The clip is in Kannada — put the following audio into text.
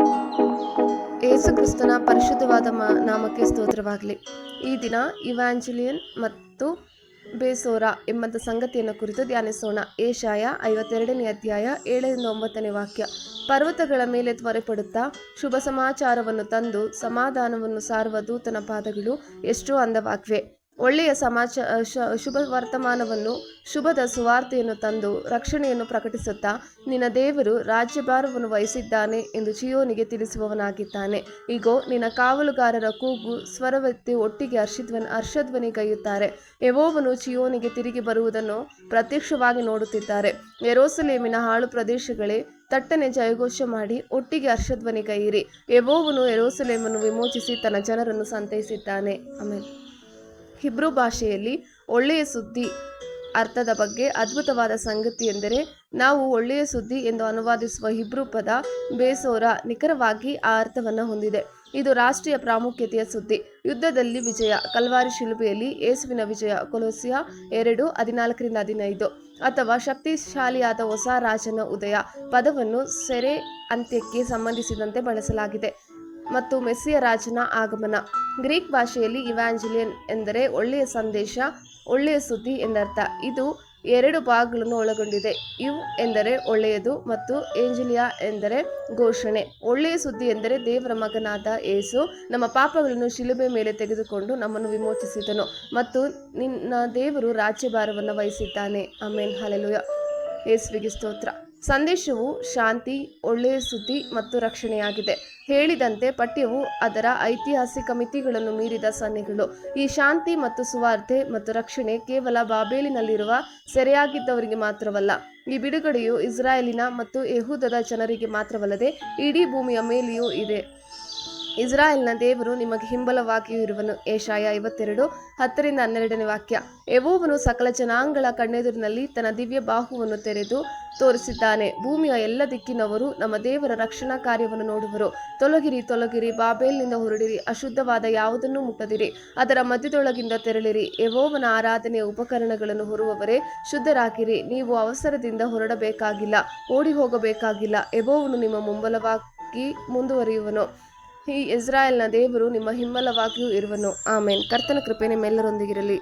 ಯೇಸು ಕ್ರಿಸ್ತನ ಪರಿಶುದ್ಧವಾದ ನಾಮಕ್ಕೆ ಸ್ತೋತ್ರವಾಗಲಿ. ಈ ದಿನ ಇವಾಂಜೆಲಿಯನ್ ಮತ್ತು ಬೇಸೋರ ಎಂಬಂಥ ಸಂಗತಿಯನ್ನು ಕುರಿತು ಧ್ಯಾನಿಸೋಣ. ಏಷಾಯ ಐವತ್ತೆರಡನೇ ಅಧ್ಯಾಯ ಏಳರಿಂದ ಒಂಬತ್ತನೇ ವಾಕ್ಯ. ಪರ್ವತಗಳ ಮೇಲೆ ತ್ವರೆಪಡುತ್ತಾ ಶುಭ ಸಮಾಚಾರವನ್ನು ತಂದು ಸಮಾಧಾನವನ್ನು ಸಾರುವ ದೂತನ ಪಾದಗಳು ಎಷ್ಟೋ ಅಂದವಾಗಿವೆ. ಒಳ್ಳೆಯ ಸಮಾಚ ಶುಭ ವರ್ತಮಾನವನ್ನು, ಶುಭದ ಸುವಾರ್ತೆಯನ್ನು ತಂದು ರಕ್ಷಣೆಯನ್ನು ಪ್ರಕಟಿಸುತ್ತಾ ನಿನ್ನ ದೇವರು ರಾಜ್ಯಭಾರವನ್ನು ವಹಿಸಿದ್ದಾನೆ ಎಂದು ಜಿಯೋನಿಗೆ ತಿಳಿಸುವವನಾಗಿದ್ದಾನೆ. ಈಗೋ ನಿನ್ನ ಕಾವಲುಗಾರರ ಕೂಗು ಸ್ವರವತ್ತಿ ಒಟ್ಟಿಗೆ ಹರ್ಷಧ್ವನಿ ಕೈಯುತ್ತಾರೆ ಯವೋವನು ಜಿಯೋನಿಗೆ ತಿರುಗಿ ಬರುವುದನ್ನು ಪ್ರತ್ಯಕ್ಷವಾಗಿ ನೋಡುತ್ತಿದ್ದಾರೆ. ಎರೋಸಲೇಮಿನ ಹಾಳು ಪ್ರದೇಶಗಳೇ, ತಟ್ಟನೆ ಜಯಘೋಷ ಮಾಡಿ ಒಟ್ಟಿಗೆ ಹರ್ಷಧ್ವನಿಗೈಯಿರಿ ಯವೋವನು ಎರೋಸಲೇಮನ್ನು ವಿಮೋಚಿಸಿ ತನ್ನ ಜನರನ್ನು ಸಂತೈಸಿದ್ದಾನೆ. ಆಮೇಲೆ ಹಿಬ್ರು ಭಾಷೆಯಲ್ಲಿ ಒಳ್ಳೆಯ ಸುದ್ದಿ ಅರ್ಥದ ಬಗ್ಗೆ ಅದ್ಭುತವಾದ ಸಂಗತಿ ಎಂದರೆ ನಾವು ಒಳ್ಳೆಯ ಸುದ್ದಿ ಎಂದು ಅನುವಾದಿಸುವ ಹಿಬ್ರೂ ಪದ ಬೇಸೋರ ನಿಖರವಾಗಿ ಆ ಅರ್ಥವನ್ನು ಹೊಂದಿದೆ. ಇದು ರಾಷ್ಟ್ರೀಯ ಪ್ರಾಮುಖ್ಯತೆಯ ಸುದ್ದಿ. ಯುದ್ಧದಲ್ಲಿ ವಿಜಯ, ಕಲ್ವಾರಿ ಶಿಲುಬೆಯಲ್ಲಿ ಯೇಸುವಿನ ವಿಜಯ, ಕೊಲೋಸಿಯ ಎರಡು, ಹದಿನಾಲ್ಕರಿಂದ ಹದಿನೈದು ಅಥವಾ ಶಕ್ತಿಶಾಲಿಯಾದ ಹೊಸ ರಾಜನ ಉದಯ ಪದವನ್ನು ಸೆರೆ ಅಂತ್ಯಕ್ಕೆ ಸಂಬಂಧಿಸಿದಂತೆ ಬಳಸಲಾಗಿದೆ. ಮತ್ತು ಮೆಸ್ಸಿಯ ರಾಜನ ಆಗಮನ. ಗ್ರೀಕ್ ಭಾಷೆಯಲ್ಲಿ ಇವಾಂಜಲಿಯನ್ ಎಂದರೆ ಒಳ್ಳೆಯ ಸಂದೇಶ, ಒಳ್ಳೆಯ ಸುದ್ದಿ ಎಂದರ್ಥ. ಇದು ಎರಡು ಭಾಗಗಳನ್ನು ಒಳಗೊಂಡಿದೆ. ಇವು ಎಂದರೆ ಒಳ್ಳೆಯದು ಮತ್ತು ಏಂಜಿಲಿಯಾ ಎಂದರೆ ಘೋಷಣೆ. ಒಳ್ಳೆಯ ಸುದ್ದಿ ಎಂದರೆ ದೇವರ ಮಗನಾದ ಏಸು ನಮ್ಮ ಪಾಪಗಳನ್ನು ಶಿಲುಬೆ ಮೇಲೆ ತೆಗೆದುಕೊಂಡು ನಮ್ಮನ್ನು ವಿಮೋಚಿಸಿದನು ಮತ್ತು ನಿನ್ನ ದೇವರು ರಾಜ್ಯಭಾರವನ್ನು ವಹಿಸಿದ್ದಾನೆ. ಆಮೇನ್. ಹಲಲುಯ ಏಸುವಿಗೆ ಸ್ತೋತ್ರ. ಸಂದೇಶವು ಶಾಂತಿ, ಒಳ್ಳೆಯ ಸುದ್ದಿ ಮತ್ತು ರಕ್ಷಣೆಯಾಗಿದೆ. ಹೇಳಿದಂತೆ ಪಠ್ಯವು ಅದರ ಐತಿಹಾಸಿಕ ಮಿತಿಗಳನ್ನು ಮೀರಿದ ಸನ್ನೆಗಳು. ಈ ಶಾಂತಿ ಮತ್ತು ಸುವಾರ್ತೆ ಮತ್ತು ರಕ್ಷಣೆ ಕೇವಲ ಬಾಬೇಲಿನಲ್ಲಿರುವ ಸೆರೆಯಾಗಿದ್ದವರಿಗೆ ಮಾತ್ರವಲ್ಲ, ಈ ಬಿಡುಗಡೆಯು ಇಸ್ರಾಯೇಲಿನ ಮತ್ತು ಯಹೂದದ ಜನರಿಗೆ ಮಾತ್ರವಲ್ಲದೆ ಇಡೀ ಭೂಮಿಯ ಮೇಲೆಯೂ ಇದೆ. ಇಸ್ರಾಯೇಲ್ನ ದೇವರು ನಿಮಗೆ ಹಿಂಬಲವಾಗಿಯೂ ಇರುವನು. ಏಷಾಯ ಐವತ್ತೆರಡು, ಹತ್ತರಿಂದ ಹನ್ನೆರಡನೇ ವಾಕ್ಯ. ಯೆಹೋವನು ಸಕಲ ಜನಾಂಗಗಳ ಕಣ್ಣೆದುರಿನಲ್ಲಿ ತನ್ನ ದಿವ್ಯ ಬಾಹುವನ್ನು ತೆರೆದು ತೋರಿಸಿದ್ದಾನೆ. ಭೂಮಿಯ ಎಲ್ಲ ದಿಕ್ಕಿನವರು ನಮ್ಮ ದೇವರ ರಕ್ಷಣಾ ಕಾರ್ಯವನ್ನು ನೋಡುವರು. ತೊಲಗಿರಿ ತೊಲಗಿರಿ, ಬಾಬೇಲ್ನಿಂದ ಹೊರಡಿರಿ. ಅಶುದ್ಧವಾದ ಯಾವುದನ್ನೂ ಮುಟ್ಟದಿರಿ. ಅದರ ಮಧ್ಯದೊಳಗಿಂದ ತೆರಳಿರಿ. ಯವೋವನ ಆರಾಧನೆಯ ಉಪಕರಣಗಳನ್ನು ಹೊರುವವರೇ ಶುದ್ಧರಾಗಿರಿ. ನೀವು ಅವಸರದಿಂದ ಹೊರಡಬೇಕಾಗಿಲ್ಲ ಓಡಿ ಹೋಗಬೇಕಾಗಿಲ್ಲ ಯೆಹೋವನು ನಿಮ್ಮ ಮುಂಬಲವಾಗಿ ಮುಂದುವರಿಯುವನು. ಈ ಇಸ್ರಾಯೇಲ್ನ ದೇವರು ನಿಮ್ಮ ಹಿಮ್ಮಲವಾಗಿಯೂ ಇರುವನು. ಆಮೇನ್. ಕರ್ತನ ಕೃಪೆ ನಿಮ್ಮೆಲ್ಲರೊಂದಿಗಿರಲಿ.